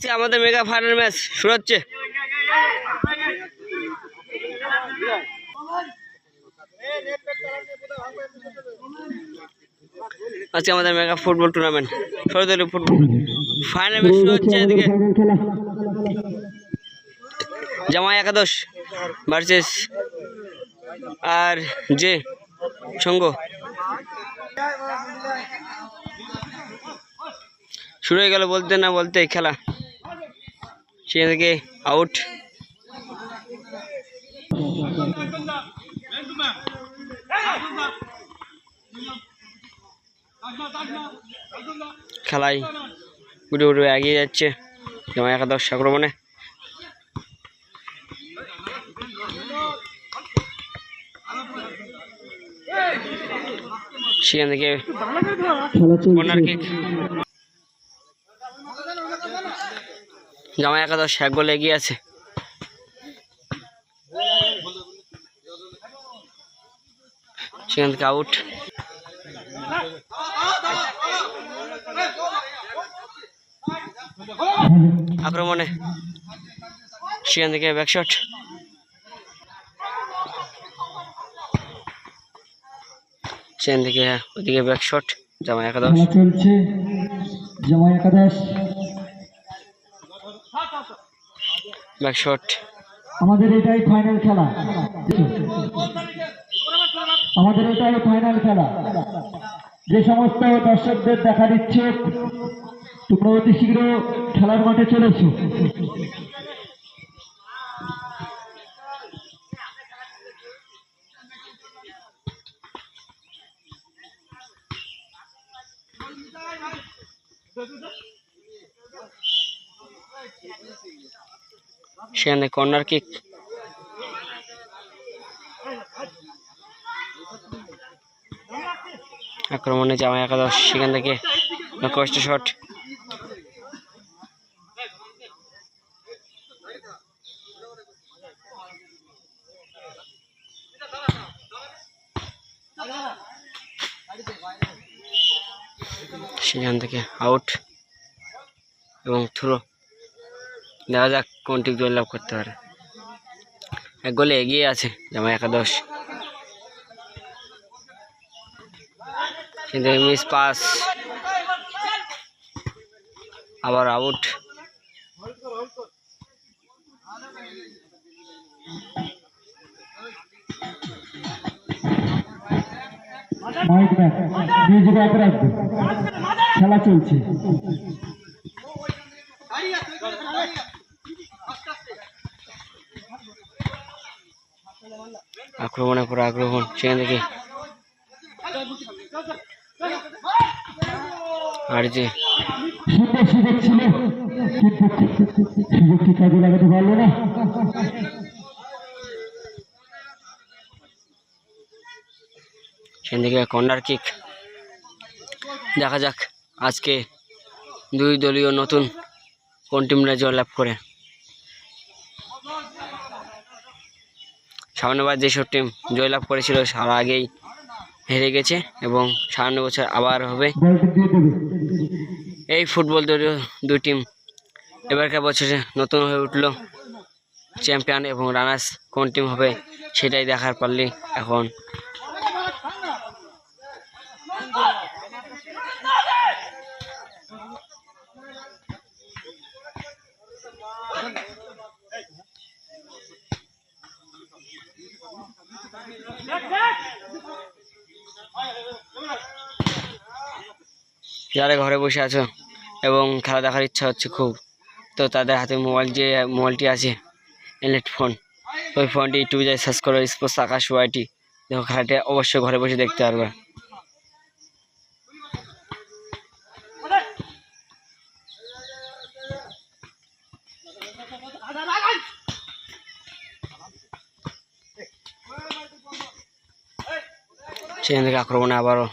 আজকে আমাদের mega final match শুরু হচ্ছে আজকে আমাদের মেগা ফুটবল টুর্নামেন্ট সরদলি ফুটবল ফাইনাল ম্যাচ শুরু হচ্ছে এদিকে। জামাই একাদশ ভার্সেস আর যে সঙ্গ। শুরু হয়ে গেল বলতে না বলতে খেলা। সে থেকে আউট খেলায় গুটে গুটে এগিয়ে যাচ্ছে যেমন একাদশ আক্রমণে সেখান থেকে কর্নার কিক জামাই একাদশ এক গোলে এগিয়ে আছে। সেখান থেকে আউট আক্রমণে সেখান থেকে ব্যাকশট সেখান থেকে ওইদিকে ব্যাকশট জামাই একাদশ। জামাই একাদশ। ব্যাকশট আমাদের এটাই ফাইনাল খেলা। আমাদের এটাই ফাইনাল খেলা। যে সমস্ত দর্শকদের দেখার ইচ্ছুক তোমরা অতি শীঘ্র খেলার মাঠে চলেছো সেখানে কর্নার কিক আক্রমণে জামাই একাদশ, সেখান থেকে কষ্ট শট সেখান থেকে আউট এবং থ্রো দেখা যাক কোনটি জয়লাভ করতে পারে। এক গোলে এগিয়ে আছে জামা একাদশ। কিন্তু মিস পাস আবার আউট খেলা চলছে। আক্রমণের পর আক্রমণ সেখান থেকে আর যে সেখান থেকে কর্নার কিক দেখা যাক আজকে দুই দলীয় নতুন কোন টিমরা জয়লাভ করে। সামনেবার যেসব টিম জয়লাভ করেছিল, তার আগেই হেরে গেছে এবং সামনে বছর আবার হবে। এই ফুটবল দলীয় দুই টিম এবারকার বছরে নতুন হয়ে উঠল চ্যাম্পিয়ন এবং রানার্স কোন টিম হবে সেটাই দেখার পারলে এখন। যারা ঘরে বসে আছো এবং খেলা দেখার ইচ্ছা হচ্ছে খুব, তো তাদের হাতে মোবাইল যে, মোবাইলটি আছে এলেট ফোন, ওই ফোনটি ইউটিউবে যাই সার্চ করো, স্পোর্টস আকাশ ওয়াইটি দেখো, খেলাটি অবশ্যই ঘরে বসে দেখতে পারবে। সেখান থেকে আক্রমণে আবারও।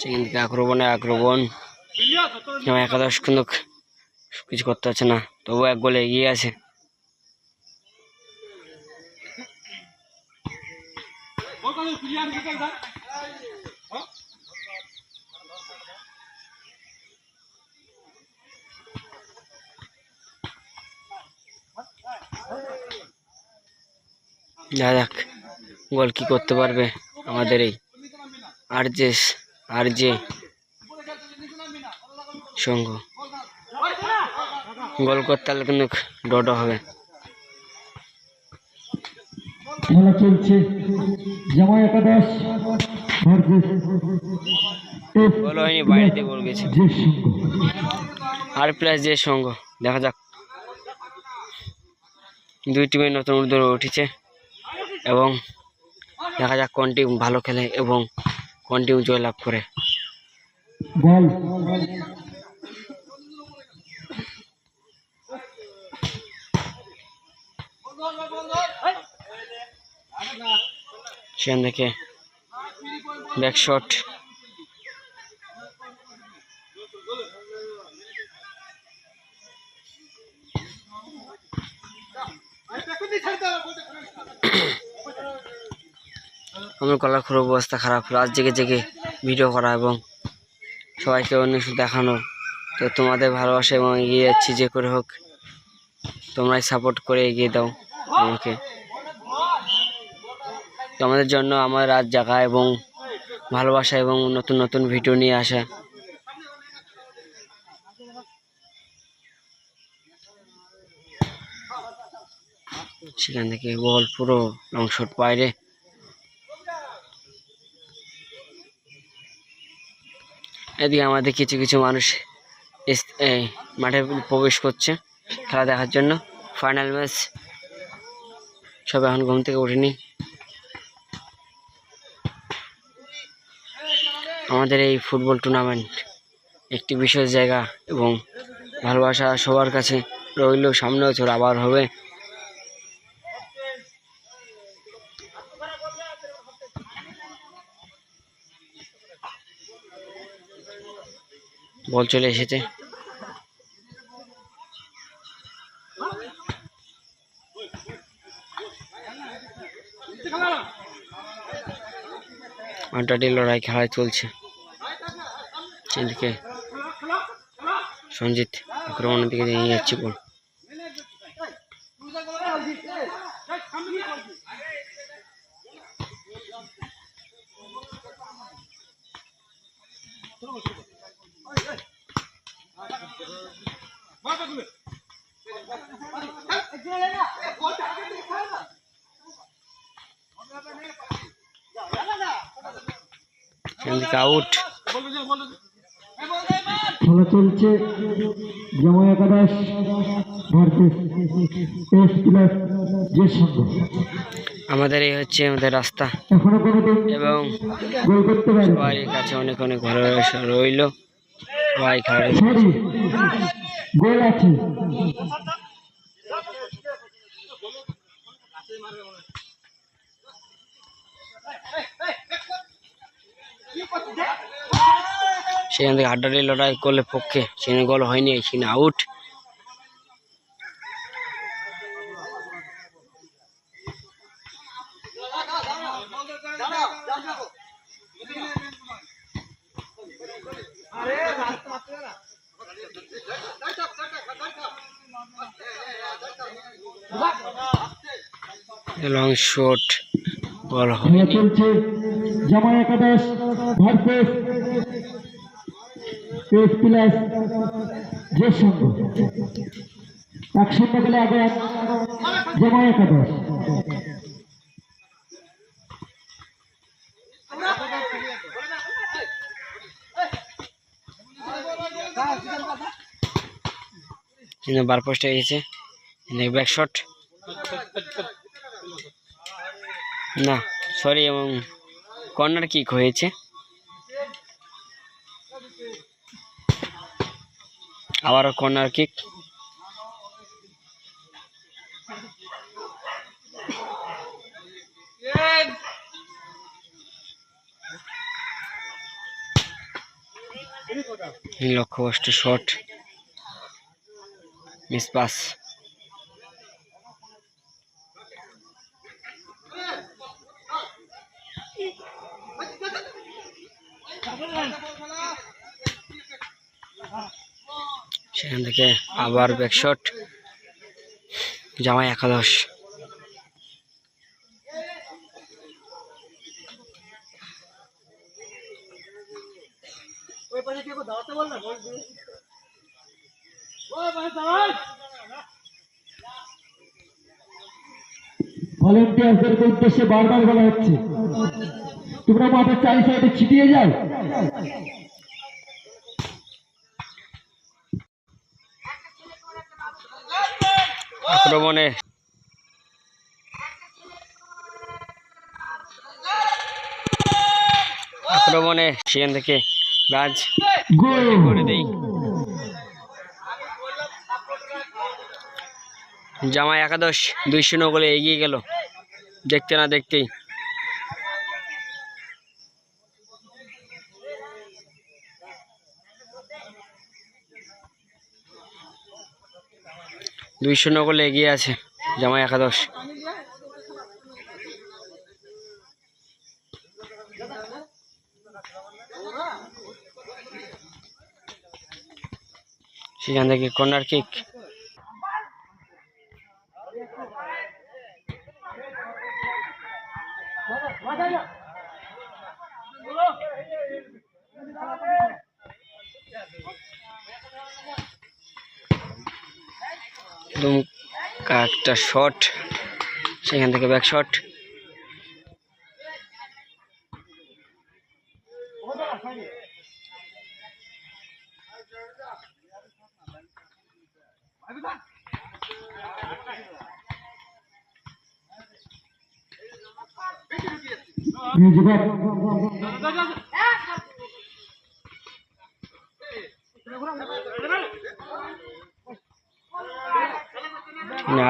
সেখান থেকে আক্রমণে আক্রমণ। একাদশ কিন্তু কিছু করতে পারছে না তবু এক গোলে এগিয়ে আছে। দেখা যাক গোল কি করতে পারবে আমাদের এই আর যে আর যে সঙ্গ গোল করতে হলে কিন্তু ডটো হবে। খেলা চলছে। জামাই একাদশ গোল হয়নি বাইরেতে গোল গেছে। আর প্লাস যে সঙ্গ দেখা যাক। দুই টিমে নতুন উদ্যোগ উঠেছে। এবং দেখা যাক কোন টিম ভালো খেলে এবং কোন টিম জয়লাভ করে। সেখান থেকে ব্যাক আমার গলার খুব অবস্থা খারাপ রাত জেগে জেগে ভিডিও করা এবং সবাইকে অন্য কিছু দেখানো। তো তোমাদের ভালোবাসা এবং এগিয়ে যাচ্ছি, যে করে হোক তোমরাই সাপোর্ট করে এগিয়ে দাও আমাকে। তো আমাদের জন্য আমার রাত জাগা এবং ভালোবাসা এবং নতুন নতুন ভিডিও নিয়ে আসা। সেখান থেকে বল পুরো লং শট বাইরে। এদিকে আমাদের কিছু কিছু মানুষ মাঠে প্রবেশ করছে খেলা দেখার জন্য। ফাইনাল ম্যাচ সব এখন ঘুম থেকে উঠিনি। আমাদের এই ফুটবল টুর্নামেন্ট একটি বিশেষ জায়গা এবং ভালোবাসা সবার কাছে রইল সামনে বছর আবার হবে। বল, চলে এসেছে। আন্টাটি লড়াই খেলায় চলছে। সেদিকে সঞ্জিত আক্রমণের দিকে নিয়ে যাচ্ছে বল। সেদিকে আউট খেলা চলছে জামাই একাদশ আমাদের এই হচ্ছে আমাদের রাস্তা। এবং গোল করতে পারে সবার কাছে অনেক অনেক ভালোবাসা রইল। সবাই খেলা গোল আছে সেখান থেকে হাড্ডাডি লড়াই করলে পক্ষে সেখানে গোল হয়নি সেখানে আউট লং শট বল হয়নি চলছে জামাই একাদশ ভার্সেস এস প্লাস যে সঙ্গ এক শূন্য গেলে আগে জামাই একাদশ। কিন্তু বার গেছে ব্যাক শট না সরি এবং কর্নার কিক হয়েছে। আবারও কর্নার কিক লক্ষ্যবষ্ট শট মিস পাস সেখান থেকে আবার ব্যাকশট জামাই একাদশ। ভলেন্টিয়ারদের উদ্দেশ্যে বারবার বলা হচ্ছে তোমরা মাঠের চারি সাইডে ছিটিয়ে যাও। আক্রমণে আক্রমণে সেখান থেকে রাজ করে দেই। জামাই একাদশ দুই শূন্য গোলে এগিয়ে গেল। দেখতে না দেখতেই দুই শূন্য গোলে এগিয়ে আছে জামাই একাদশ। সেখান থেকে কর্নার কিক। একদম একটা শট সেখান থেকে ব্যাক শট মানে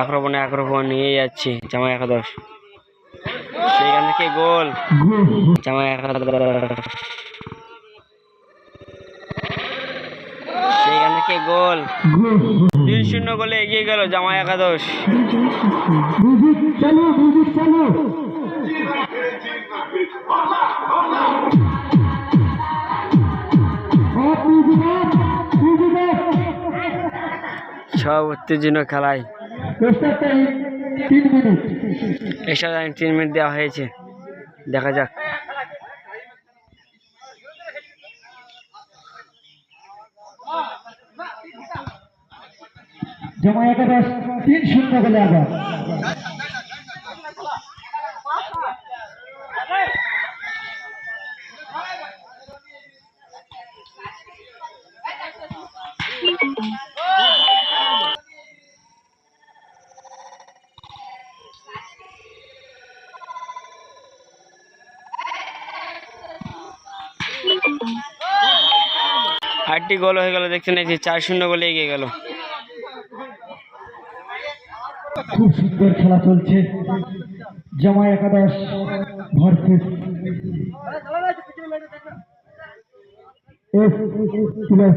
আক্রমণে আক্রমণ নিয়ে যাচ্ছে জামাই একাদশ। সেখান থেকে গোল। জামাই একাদশ। সেখান থেকে গোল। তিন শূন্য গোলে এগিয়ে গেল জামাই একাদশ। সব উত্তেজনা খেলায় এক্সট্রা টাইম তিন মিনিট দেওয়া হয়েছে। দেখা যাক। জমা একাদশ তিন শূন্য বলে আঘাত গোল হয়ে গেল, দেখতে নাকি চার শূন্য গোলে এগিয়ে গেল। খুব সুন্দর খেলা চলছে। জমা একাদশ ভার্সেস এস প্লাস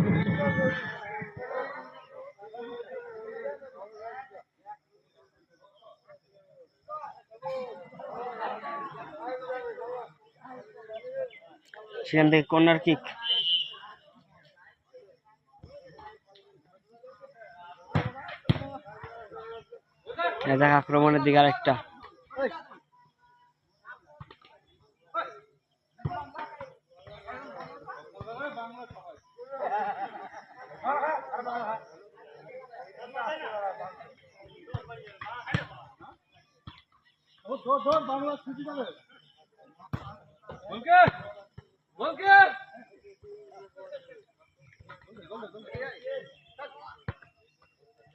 সেখান থেকে কর্নার কিক। দেখ আক্রমণের দিকে আরেকটা। বাংলা ছুটি যাবে। ওকে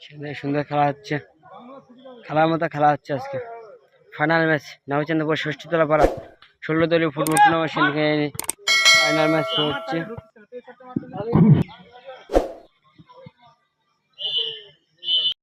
সুন্দর সুন্দর খেলা হচ্ছে। খেলার মতো খেলা হচ্ছে আজকে। ফাইনাল ম্যাচ নবচন্দ্রপুর ষষ্ঠীতলা পাড়া। ষোলো দলীয় ফুটবল টুর্নামেন্ট ফাইনাল ম্যাচ হচ্ছে।